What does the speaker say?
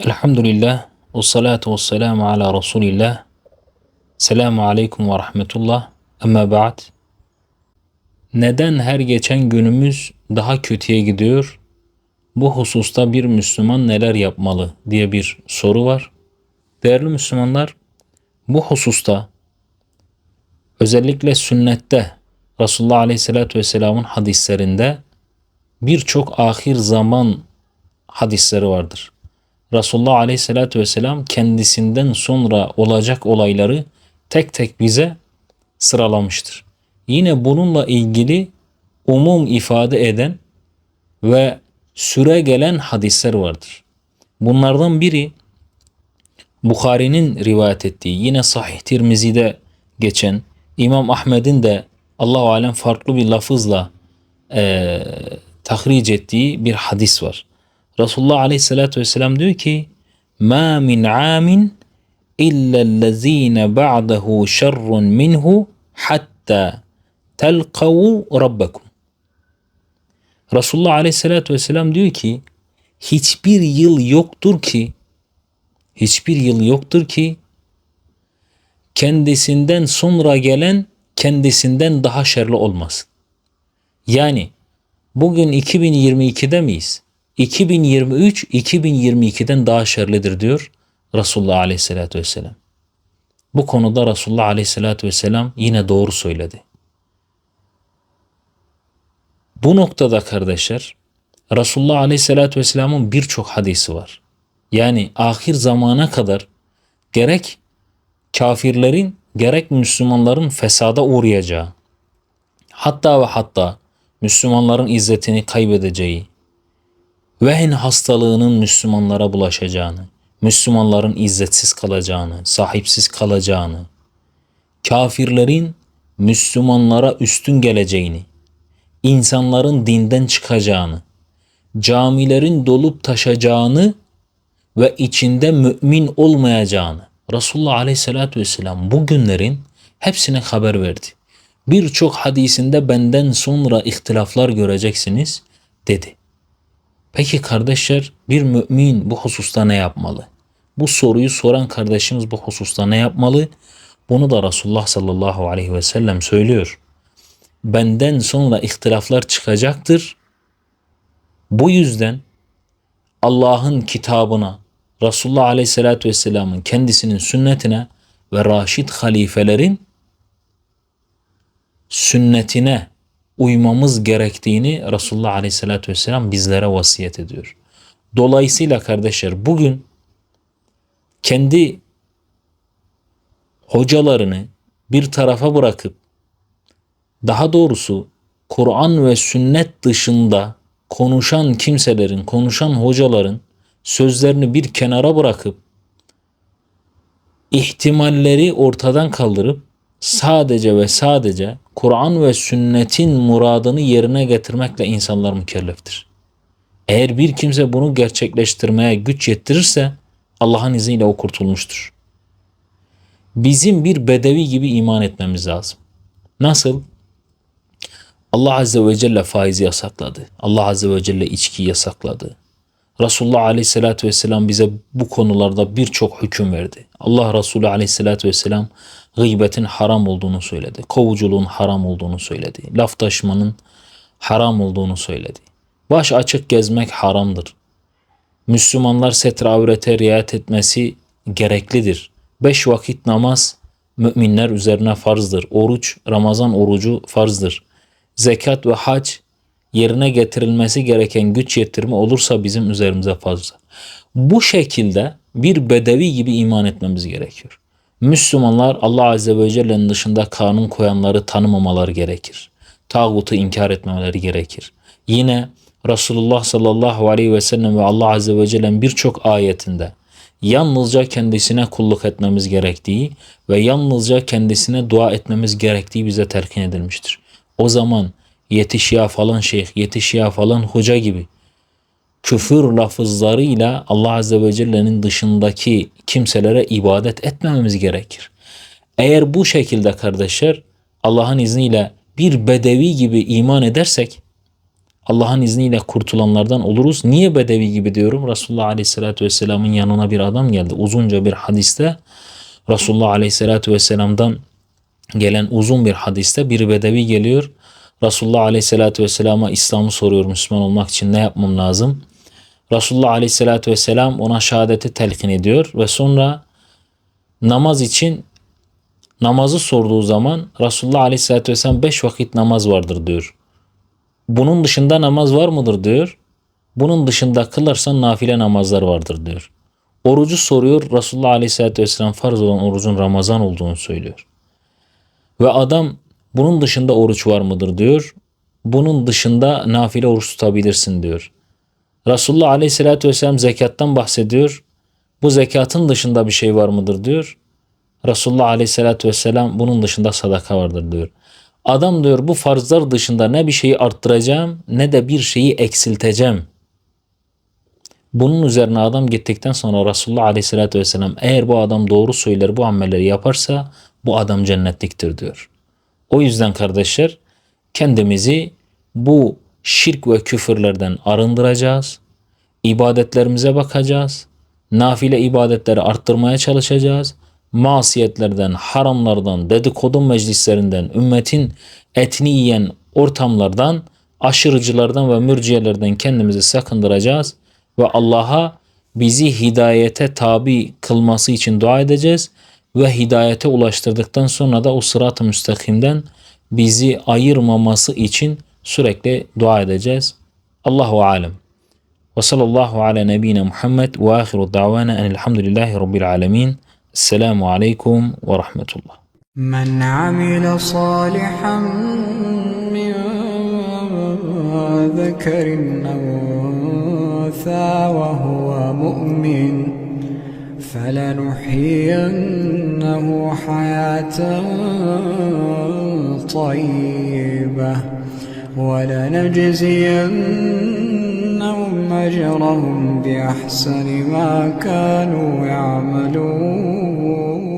Elhamdülillah ve salatu ve selamu ala Resulillah. Selamu aleyküm ve rahmetullah. Ama ba'd. Neden her geçen günümüz daha kötüye gidiyor? Bu hususta bir Müslüman neler yapmalı diye bir soru var. Değerli Müslümanlar, bu hususta özellikle sünnette Resulullah Aleyhisselatü Vesselam'ın hadislerinde birçok ahir zaman hadisleri vardır. Resulullah Aleyhisselatü Vesselam kendisinden sonra olacak olayları tek tek bize sıralamıştır. Yine bununla ilgili umum ifade eden ve süre gelen hadisler vardır. Bunlardan biri Bukhari'nin rivayet ettiği yine Sahih Tirmizi'de geçen İmam Ahmed'in de Allahu alem farklı bir lafızla e, tahric ettiği bir hadis var. Resulullah Aleyhisselatü Vesselam diyor ki Ma min amin illa illellezine ba'dahu şerrun minhu hatta telkavu rabbakum. Resulullah Aleyhisselatü Vesselam diyor ki hiçbir yıl yoktur ki hiçbir yıl yoktur ki kendisinden sonra gelen kendisinden daha şerli olmasın. Yani bugün 2022'de miyiz? 2023 2022'den daha şerlidir diyor Resulullah Aleyhisselatü Vesselam. Bu konuda Resulullah Aleyhisselatü Vesselam yine doğru söyledi. Bu noktada kardeşler Resulullah Aleyhisselatü Vesselam'ın birçok hadisi var. Yani ahir zamana kadar gerek kafirlerin gerek Müslümanların fesada uğrayacağı hatta ve hatta Müslümanların izzetini kaybedeceği, vehn hastalığının Müslümanlara bulaşacağını, Müslümanların izzetsiz kalacağını, sahipsiz kalacağını, kafirlerin Müslümanlara üstün geleceğini, insanların dinden çıkacağını, camilerin dolup taşacağını ve içinde mümin olmayacağını Resulullah Aleyhisselatü Vesselam bu günlerin hepsine haber verdi. Birçok hadisinde benden sonra ihtilaflar göreceksiniz dedi. Peki kardeşler bir mümin bu hususta ne yapmalı? Bu soruyu soran kardeşimiz bu hususta ne yapmalı? Bunu da Resulullah sallallahu aleyhi ve sellem söylüyor. Benden sonra ihtilaflar çıkacaktır. Bu yüzden Allah'ın kitabına, Resulullah aleyhissalatü vesselamın kendisinin sünnetine ve Raşid halifelerin sünnetine uymamız gerektiğini Resulullah Aleyhisselatü Vesselam bizlere vasiyet ediyor. Dolayısıyla kardeşler bugün kendi hocalarını bir tarafa bırakıp daha doğrusu Kur'an ve sünnet dışında konuşan kimselerin, konuşan hocaların sözlerini bir kenara bırakıp ihtimalleri ortadan kaldırıp sadece ve sadece Kur'an ve sünnetin muradını yerine getirmekle insanlar mükelleftir. Eğer bir kimse bunu gerçekleştirmeye güç yettirirse Allah'ın izniyle o kurtulmuştur. Bizim bir bedevi gibi iman etmemiz lazım. Nasıl? Allah Azze ve Celle faizi yasakladı. Allah Azze ve Celle içki yasakladı. Resulullah Aleyhisselatü Vesselam bize bu konularda birçok hüküm verdi. Allah Resulü Aleyhisselatü Vesselam gıybetin haram olduğunu söyledi. Kovuculuğun haram olduğunu söyledi. Laf taşımanın haram olduğunu söyledi. Baş açık gezmek haramdır. Müslümanlar setre avrete riayet etmesi gereklidir. Beş vakit namaz müminler üzerine farzdır. Oruç, Ramazan orucu farzdır. Zekat ve hac yerine getirilmesi gereken güç yetirme olursa bizim üzerimize fazla. Bu şekilde bir bedevi gibi iman etmemiz gerekiyor. Müslümanlar Allah Azze ve Celle'nin dışında kanun koyanları tanımamaları gerekir. Tağutu inkar etmemeleri gerekir. Yine Resulullah sallallahu aleyhi ve sellem ve Allah Azze ve Celle'nin birçok ayetinde yalnızca kendisine kulluk etmemiz gerektiği ve yalnızca kendisine dua etmemiz gerektiği bize terkin edilmiştir. O zaman yetiş ya falan şeyh, yetiş ya falan hoca gibi küfür lafızlarıyla Allah Azze ve Celle'nin dışındaki kimselere ibadet etmememiz gerekir. Eğer bu şekilde kardeşler Allah'ın izniyle bir bedevi gibi iman edersek Allah'ın izniyle kurtulanlardan oluruz. Niye bedevi gibi diyorum? Resulullah Aleyhisselatü Vesselam'ın yanına bir adam geldi. Uzunca bir hadiste Resulullah Aleyhisselatü Vesselam'dan gelen uzun bir hadiste bir bedevi geliyor. Resulullah Aleyhisselatü Vesselam'a İslam'ı soruyor Müslüman olmak için ne yapmam lazım? Resulullah Aleyhisselatü Vesselam ona şehadeti telkin ediyor ve sonra namaz için namazı sorduğu zaman Resulullah Aleyhisselatü Vesselam beş vakit namaz vardır diyor. Bunun dışında namaz var mıdır diyor. Bunun dışında kılarsan nafile namazlar vardır diyor. Orucu soruyor. Resulullah Aleyhisselatü Vesselam farz olan orucun Ramazan olduğunu söylüyor. Ve adam bunun dışında oruç var mıdır diyor. Bunun dışında nafile oruç tutabilirsin diyor. Resulullah Aleyhisselatü Vesselam zekattan bahsediyor. Bu zekatın dışında bir şey var mıdır diyor. Resulullah Aleyhisselatü Vesselam bunun dışında sadaka vardır diyor. Adam diyor bu farzlar dışında ne bir şeyi arttıracağım ne de bir şeyi eksilteceğim. Bunun üzerine adam gittikten sonra Resulullah Aleyhisselatü Vesselam eğer bu adam doğru söyler bu amelleri yaparsa bu adam cennetliktir diyor. O yüzden kardeşler kendimizi bu şirk ve küfürlerden arındıracağız. İbadetlerimize bakacağız. Nafile ibadetleri arttırmaya çalışacağız. Masiyetlerden, haramlardan, dedikodu meclislerinden, ümmetin etini yiyen ortamlardan, aşırıcılardan ve mürciyelerden kendimizi sakındıracağız ve Allah'a bizi hidayete tabi kılması için dua edeceğiz ve hidayete ulaştırdıktan sonra da o sırat-ı müstakimden bizi ayırmaması için sürekli dua edeceğiz. Allahu alem. Ve sallallahu ala nebine Muhammed ve ahiru davana enelhamdülillahi rabbil alemin. Esselamu aleyküm ve rahmetullah. من عمل صالحا من ذكر أو أنثى وهو مؤمن فلنحيينه حياة طيبة ولنجزينهم أجرهم بأحسن ما كانوا يعملون.